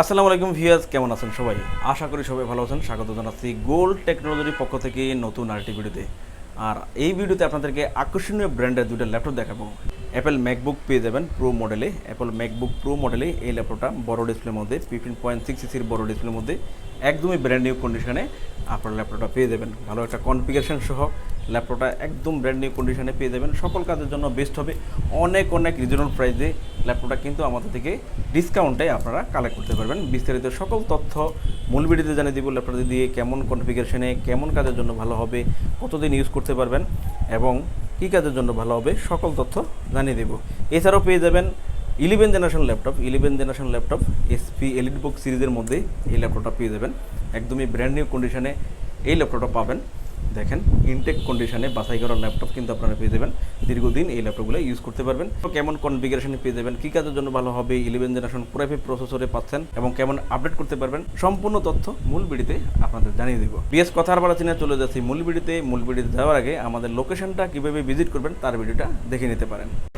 আসসালামু আলাইকুম ভিয়াজ কেমন আছেন সবাই? আশা করি সবাই ভালো আছেন। স্বাগত জানাচ্ছি গোল্ড টেকনোলজির পক্ষ থেকে নতুন আরেকটি ভিডিওতে। আর এই ভিডিওতে আপনাদেরকে আকর্ষণীয় ব্র্যান্ডের দুটো ল্যাপটপ দেখাবো। অ্যাপেল ম্যাকবুক পেয়ে যাবেন প্রো মডেলে অ্যাপেল ম্যাকবুক প্রো মডেলে এই ল্যাপটপটা বড় ডিসপ্লের মধ্যে ফিফটিন পয়েন্ট সিক্স সিসির বড় ডিসপ্লের মধ্যে, একদমই ব্র্যান্ড নিউ কন্ডিশনে আপনার ল্যাপটপটা পেয়ে যাবেন। ভালো একটা কনফিগারেশন সহ ল্যাপটপটা একদম ব্র্যান্ড নিউ কন্ডিশনে পেয়ে যাবেন। সকল কাজের জন্য বেস্ট হবে। অনেক অনেক রিজনেবল প্রাইসে ল্যাপটপটা কিন্তু আমাদের থেকে ডিসকাউন্টে আপনারা কালেক্ট করতে পারবেন। বিস্তারিত সকল তথ্য মূল ভিডিওতে জানিয়ে দিব ল্যাপটপটা দিয়ে কেমন কনফিগারেশনে কেমন কাজের জন্য ভালো হবে, কতদিন ইউজ করতে পারবেন এবং কী কাজের জন্য ভালো হবে সকল তথ্য জানিয়ে দেব। এছাড়াও পেয়ে যাবেন eleven generation laptop eleven generation laptop HP elite book সিরিজের মধ্যে এই ল্যাপটপটা পেয়ে যাবেন। একদমই ব্র্যান্ড নিউ কন্ডিশনে এই ল্যাপটপটা পাবেন। দেখেন ইনটেক কন্ডিশনে বাছাই করা ল্যাপটপ কিন্তু আপনারা পেয়ে যাবেন। দীর্ঘদিন এই ল্যাপটপগুলো ইউজ করতে পারবেন। কেমন কনফিগারেশনে পেয়ে যাবেন, কী কাজের জন্য ভালো হবে ইলেভেন জেনারেশন প্রাইভেট প্রসেসরে পাচ্ছেন এবং কেমন আপডেট করতে পারবেন, সম্পূর্ণ তথ্য মূল বিড়িতে আপনাদের জানিয়ে দিব। বিএস কথা আর বলা চিনে চলে যাচ্ছি মূল বিড়িতে। মূল বিড়িতে যাওয়ার আগে আমাদের লোকেশনটা কীভাবে ভিজিট করবেন, তার ভিডিওটা দেখে নিতে পারেন।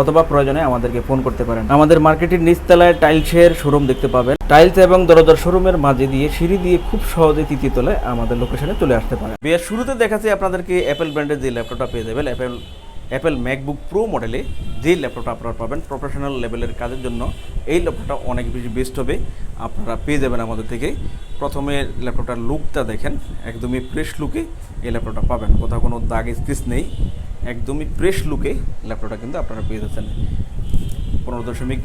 অথবা প্রয়োজনে আমাদেরকে ফোন করতে পারেন। আমাদের মার্কেটের নিচতলায় টাইলসের শোরুম দেখতে পাবেন। টাইলস এবং দরজার শোরুমের মাঝে দিয়ে সিঁড়ি দিয়ে খুব সহজে তৃতীয় তলায় আমাদের লোকেশনে চলে আসতে পারেন। বিয়ের শুরুতে দেখাচ্ছি আপনাদেরকে অ্যাপেল ব্র্যান্ডের যে ল্যাপটপটা পেয়ে যাবেন অ্যাপেল অ্যাপেল ম্যাকবুক প্রো মডেলে যে ল্যাপটপটা আপনারা পাবেন প্রফেশনাল লেভেলের কাজের জন্য, এই ল্যাপটপটা অনেক বেশি বেস্ট হবে, আপনারা পেয়ে যাবেন আমাদের থেকে। প্রথমে ল্যাপটপটার লুকটা দেখেন, একদমই ফ্রেশ লুকে এই ল্যাপটপটা পাবেন, কোথাও কোনো দাগ স্ক্রিচ নেই, একদমই ফ্রেশ লুকে ল্যাপটপটা কিন্তু আপনারা পেয়ে যাচ্ছেন। পনেরো দশমিক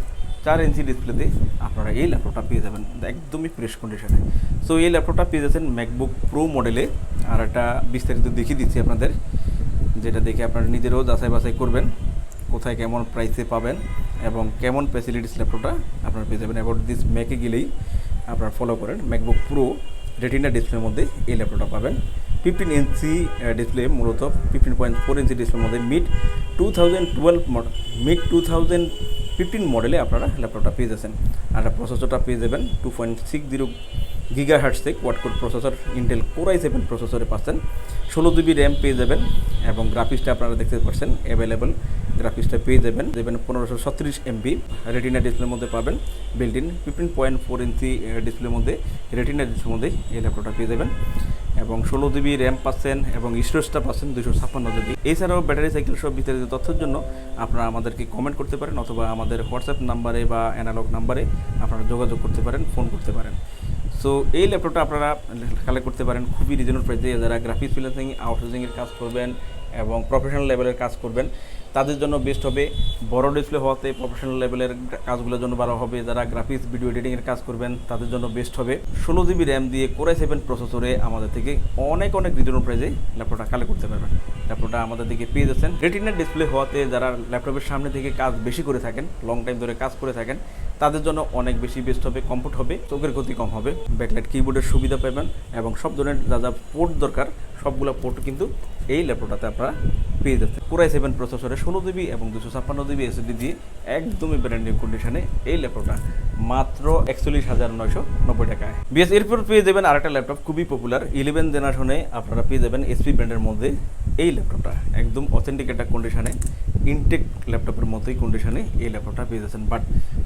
চার ইঞ্চি ডিসপ্লেতে আপনারা এই ল্যাপটপটা পেয়ে যাবেন, একদমই ফ্রেশ কন্ডিশনে সো এই ল্যাপটপটা পেয়ে যাচ্ছেন ম্যাকবুক প্রো মডেলে আর একটা বিস্তারিত দেখিয়ে দিচ্ছি আপনাদের। যেটা দেখে আপনারা নিজেরাও যাচাই বাছাই করবেন, কোথায় কেমন প্রাইসে পাবেন এবং কেমন ফ্যাসিলিটিস ল্যাপটপটা আপনারা পেয়ে যাবেন। অ্যাবাউট দিস ম্যাকে গেলেই আপনারা ফলো করেন। ম্যাকবুক প্রো রেটিনা ডিসপ্লের মধ্যে এই ল্যাপটপটা পাবেন। ফিফটিন ইঞ্চি ডিসপ্লে মূলত ফিফটিন পয়েন্ট ফোর ইঞ্চি ডিসপ্লের মধ্যে mid two thousand twelve mid two thousand fifteen মডেলে আপনারা ল্যাপটপটা পেয়ে যাচ্ছেন। আর প্রসেসরটা পেয়ে যাবেন two point six zero giga quad core processor Intel core i seven প্রসেসরে পাচ্ছেন। ষোলো জিবি র্যাম পেয়ে যাবেন এবং গ্রাফিক্সটা আপনারা দেখতে পাচ্ছেন অ্যাভেলেবেল গ্রাফিক্সটা পেয়ে যাবেন। দেবেন পনেরোশো ছত্রিশ এমবি রেটিনা ডিসপ্লের মধ্যে পাবেন built in fifteen point four inch ডিসপ্লের মধ্যে রেটিনা ডিসপ্লের মধ্যে এই ল্যাপটপটা পেয়ে যাবেন। এবং ষোলো জিবি র্যাম পাচ্ছেন এবং স্টোরেজটা পাচ্ছেন দুশো ছাপ্পান্ন জিবি এছাড়াও ব্যাটারি সাইকেল সব বিস্তারিত তথ্যের জন্য আপনারা আমাদেরকে কমেন্ট করতে পারেন অথবা আমাদের হোয়াটসঅ্যাপ নাম্বারে বা অ্যানালগ নাম্বারে আপনারা যোগাযোগ করতে পারেন ফোন করতে পারেন। সো এই ল্যাপটপটা আপনারা কালেক্ট করতে পারেন। খুবই রিজনেবল প্রাইসে যারা গ্রাফিক্স ফ্রিল্যান্সিং আউটসোর্সিংয়ের কাজ করবেন এবং প্রফেশনাল লেভেলের কাজ করবেন, তাদের জন্য বেস্ট হবে বড় ডিসপ্লে হওয়াতে প্রফেশনাল লেভেলের কাজগুলোর জন্য ভালো হবে। যারা গ্রাফিক্স ভিডিও এডিটিংয়ের কাজ করবেন, তাদের জন্য বেস্ট হবে। ষোলো জিবি র্যাম দিয়ে কোরাই সেভেন প্রসেসরে আমাদের থেকে অনেক অনেক রিজনেবল প্রাইসে ল্যাপটপটা কালেক্ট করতে পারবেন। ল্যাপটপটা আমাদের দিকে পেয়ে যাচ্ছেন। রেটিনার ডিসপ্লে হওয়াতে যারা ল্যাপটপের সামনে থেকে কাজ বেশি করে থাকেন লং টাইম ধরে কাজ করে থাকেন তাদের জন্য অনেক বেশি বেস্ট হবে কমফোর্ট হবে, চোখের ক্ষতি কম হবে। ব্যাকলাইট কিবোর্ডের সুবিধা পাবেন এবং সব ধরনের যা যা পোর্ট দরকার, সবগুলো পোর্ট কিন্তু এই ল্যাপটপটাতে আপনারা পেয়ে যাচ্ছেন। পুরাই সেভেন প্রসেসরে ষোলো জিবি এবং দুশো ছাপ্পান্ন জিবি এসএসডি দিয়ে একদমই ব্র্যান্ড নিউ কন্ডিশনে এই ল্যাপটপটা মাত্র একচল্লিশ হাজার নয়শো নব্বই টাকায়। বিএস এরপর পেয়ে যাবেন আরেকটা ল্যাপটপ খুবই পপুলার ইলেভেন জেনারেশনে আপনারা পেয়ে যাবেন এসপি ব্র্যান্ডের মধ্যে এই ল্যাপটপটা একদম অথেন্টিক একটা কন্ডিশনে ইনটেক ল্যাপটপের মতোই কন্ডিশনে এই ল্যাপটপটা পেয়ে যাচ্ছেন। বাট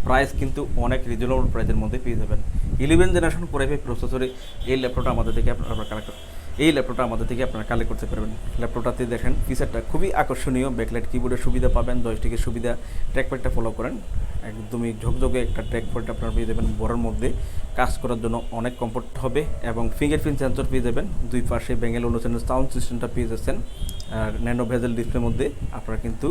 প্রাইস কিন্তু অনেক রিজনেবল প্রাইসের মধ্যে পেয়ে যাবেন। ইলেভেন জেনারেশন কোরাইফাই প্রসেসরে এই ল্যাপটপটা আমাদের থেকে আপনারা কালেক্ট এই ল্যাপটপটা আমাদের থেকে আপনারা কালেক্ট করতে পারবেন। ল্যাপটপটাতে দেখেন ফিচারটা খুবই আকর্ষণীয়। ব্যাকলাইট কিবোর্ডের সুবিধা পাবেন জয়স্টিকের সুবিধা। ট্র্যাকপ্যাডটা ফলো করেন। একদমই ঝকঝকে একটা ট্র্যাকপ্যাড আপনারা পেয়ে যাবেন বড়ের মধ্যে। কাজ করার জন্য অনেক কমফোর্ট হবে এবং ফিঙ্গারপ্রিন্ট সেন্সর পেয়ে যাবেন। দুই পাশে ব্যাঙ্গেল অনুসারে সাউন্ড সিস্টেমটা পেয়ে যাচ্ছেন। আর ন্যানো ভেজেল ডিসপ্লের মধ্যে আপনারা কিন্তু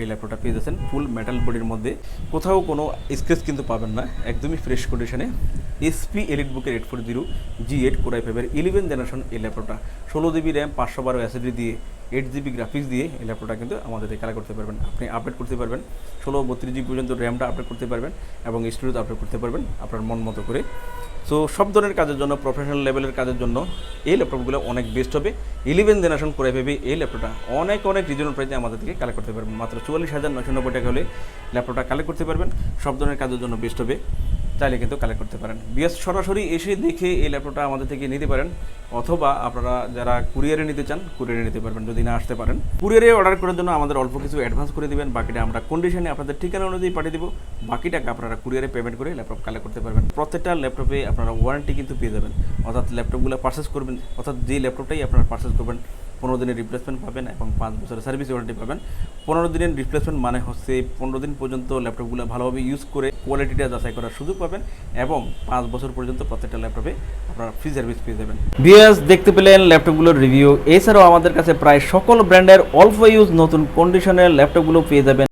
এই ল্যাপটপটা পেয়ে যাচ্ছেন ফুল মেটাল বডির মধ্যে। কোথাও কোনো স্ক্রেচ কিন্তু পাবেন না, একদমই ফ্রেশ কন্ডিশনে এসপি এলিট বুকের eight four zero G eight core i ফাইভের ইলেভেন জেনারেশন এই ল্যাপটপটা ষোলো জিবি র্যাম পাঁচশো বারো অ্যাসিডি দিয়ে এইট জিবি গ্রাফিক্স দিয়ে এই ল্যাপটপটা কিন্তু আমাদের কালেক্ট করতে পারবেন। আপনি আপডেট করতে পারবেন। ষোলো বত্রিশ জিবি পর্যন্ত র্যামটা আপডেট করতে পারবেন এবং স্টোরেজ আপডেট করতে পারবেন আপনার মন মতো করে। সো সব ধরনের কাজের জন্য প্রফেশনাল লেভেলের কাজের জন্য এই ল্যাপটপগুলো অনেক বেস্ট হবে। ইলেভেন জেনারেশন করে ভেবে এই ল্যাপটপটা অনেক অনেক রিজনেবল প্রাইসে আমাদের থেকে কালেক্ট করতে পারবেন। মাত্র চুয়াল্লিশ হাজার নশো নব্বই টাকা হলে ল্যাপটপটা কালেক্ট করতে পারবেন। সব ধরনের কাজের জন্য বেস্ট হবে। চাইলে কিন্তু কালেক্ট করতে পারেন। বিএস, সরাসরি এসে দেখে এই ল্যাপটপটা আমাদের থেকে নিতে পারেন। অথবা আপনারা যারা কুরিয়ারে নিতে চান কুরিয়ারে নিতে পারবেন যদি না আসতে পারেন। কুরিয়ারে অর্ডার করার জন্য আমাদের অল্প কিছু অ্যাডভান্স করে দেবেন। বাকিটা আমরা কন্ডিশনে আপনাদের ঠিকানা অনুযায়ী পাঠিয়ে দেবো। বাকি টাকা আপনারা কুরিয়ারে পেমেন্ট করে ল্যাপটপ কালেক্ট করতে পারবেন। প্রত্যেকটা ল্যাপটপে আপনারা ওয়ারেন্টি কিন্তু পেয়ে যাবেন। অর্থাৎ ল্যাপটপগুলো পারচেস করবেন, অর্থাৎ যে ল্যাপটপটাই আপনারা পারচেস করবেন পনেরো দিনের রিপ্লেসমেন্ট পাবেন এবং পাঁচ বছরের সার্ভিস ওয়ারেন্টি পাবেন। পনেরো দিনের রিপ্লেসমেন্ট মানে হচ্ছে পনেরো দিন পর্যন্ত ল্যাপটপগুলো ভালোভাবে ইউজ করে কোয়ালিটিটা যাচাই করার সুযোগ পাবেন এবং পাঁচ বছর পর্যন্ত প্রত্যেকটা ল্যাপটপে আপনারা ফ্রি সার্ভিস পেয়ে যাবেন। বিএস দেখতে পেলেন ল্যাপটপগুলোর রিভিউ এছাড়াও আমাদের কাছে প্রায় সকল ব্র্যান্ডের অল্প ইউজ নতুন কন্ডিশনের ল্যাপটপগুলো পেয়ে যাবেন।